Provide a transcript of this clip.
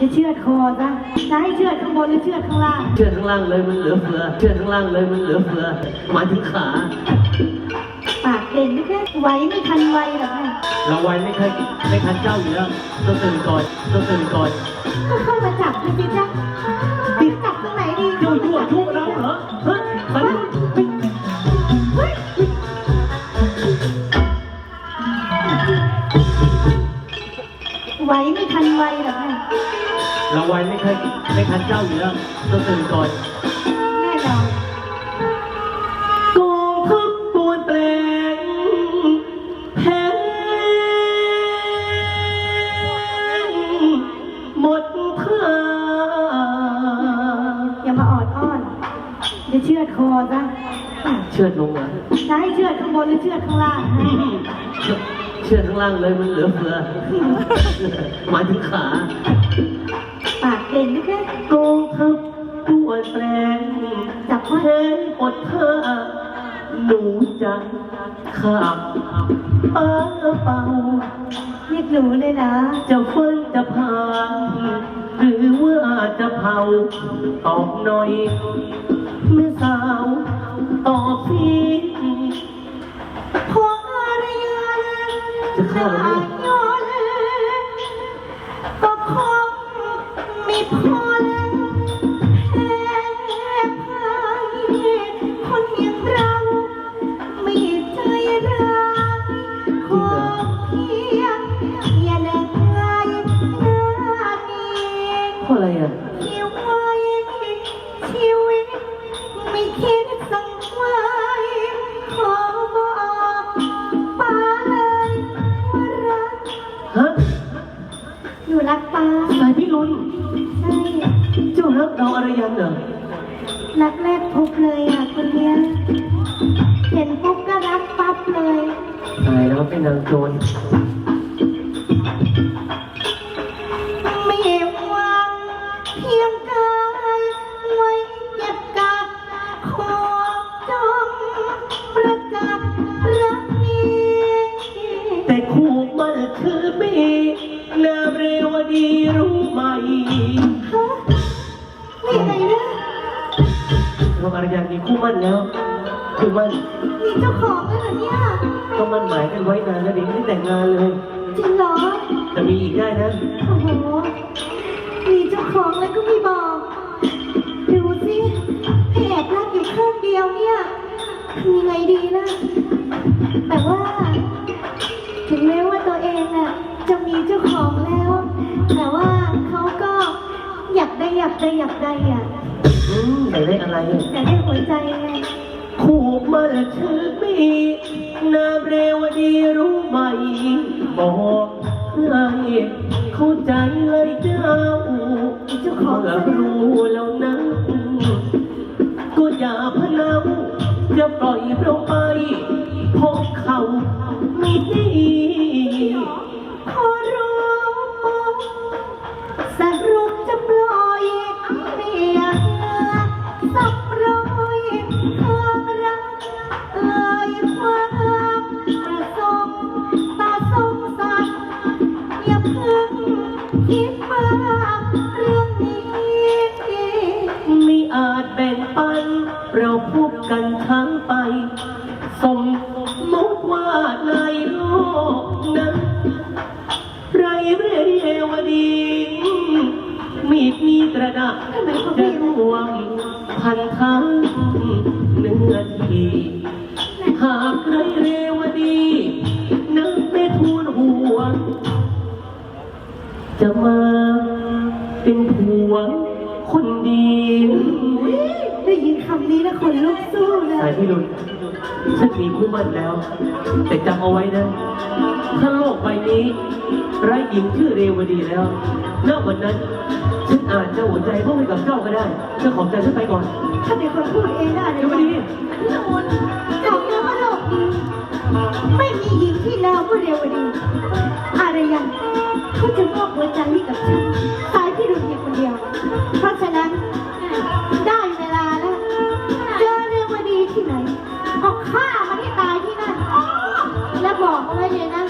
จะเชือดคอซะจะให้เชือดข้างบนหรือเชือดข้างล่าง เชือกข้างล่างเลยมันเหลือเฟือ เชือกข้างล่างเลยมันเหลือเฟือหมายถึงขาปากเก่งไม่แค่ไหวไม่ทันไวหรอกนะเราไว้ไม่เคยไม่ทันเจ้าอยู่แล้วต้องตื่นก่อนต้องตื่นก่อนก็เข้ามาจับดูสิจ๊ะติดจับตรงไหนดีเจ้ายั่วยุเราเหรอ ไหวไม่ทันไวหรอกนะเราไว้ไม่เคยไม่ทันเจ้าอยู่แล้วต้องตื่นก่อนแน่นอนกองทัพปวนแปลงแพ้หมดท่าอย่ามาออดอ้อนจะเชือดคอซะเชือดลงเหรอจะให้เชือดข้างบนหรือเชือดข้างล่างฮะ เชื อดข้างล่างเลยมันเหลือเฟือ หมายถึงขาปากเก่งไม่แค่กองทัพปวนแปลงจับแพไว้นอดท่าหนูจะขับป้าเป่าเรียกหนูเลยนะ จะฟื้นจะพานหรือว่าจะเผาตอบหน่อยแม่สาวตอบพี่พ จ เจ้ารักเราอะไรยันเหรอรักแรกพบเลยอะคนเนี้ยเห็นปุ๊บก็รักปั๊บเลย ตายแล้วเป็นนางโจร เราอารยันมีคู่มั่นแล้วคือมันมีเจ้าของแล้วเหรอเนี่ย ก็มันหมายกันไว้นานแล้วเด็กไม่ได้แต่งงานเลย จริงเหรอจะมีอีกได้นะโอ้โห มีเจ้าของแล้วก็ไม่บอก ดูสิให้แอบรักอยู่ข้างเดียวเนี่ยทำยังไงดีนะแต่ว่า ถึงแม้ว่าตัวเองน่ะจะมีเจ้าของแล้ว แต่ว่าเขาก็ อยากได้อยากได้อยากได้อะอืมอยากได้อะไรอะอยากได้หัวใจไงคู่มันชื่อบีนามเรวดีรู้ไหม บอกให้เข้าใจเลยเจ้าเจ้าของเมื่อรู้แล้วนะก็อย่าพะเนาอย่าปล่อยเราไปเพราะเขา เราพบกันทั้งไป สมมติว่าในโลกนั้นไรเรวดี มีดมีกระดาษจะรวมพันทั้งเนื้อทีหากไรเรวดีนึกไม่ทูลหัวงจะมาเป็นผัวคนดี ได้ยินคำนี้แล้วคนลุกสู้เลสายยพี่ลุนฉันมีคู่มั่นแล้ว แต่จำเอาไว้นะ ถ้าโลกใบนี้ไร้หญิงชื่อเรวดีแล้วณวันนั้น ฉันอาจจะหัวใจพ่อให้กับเจ้าก็ได้เจ้าของใจฉันไปก่อนถ้าเป็นคนพูดเองได้เลเรยวดีละมุนจากเนื้อว่าโลกนี้ไม่มีหญิงที่แล้วก็เร็วดี อารยันเขาจะมอบหัวใจให้กับฉันสาย llegar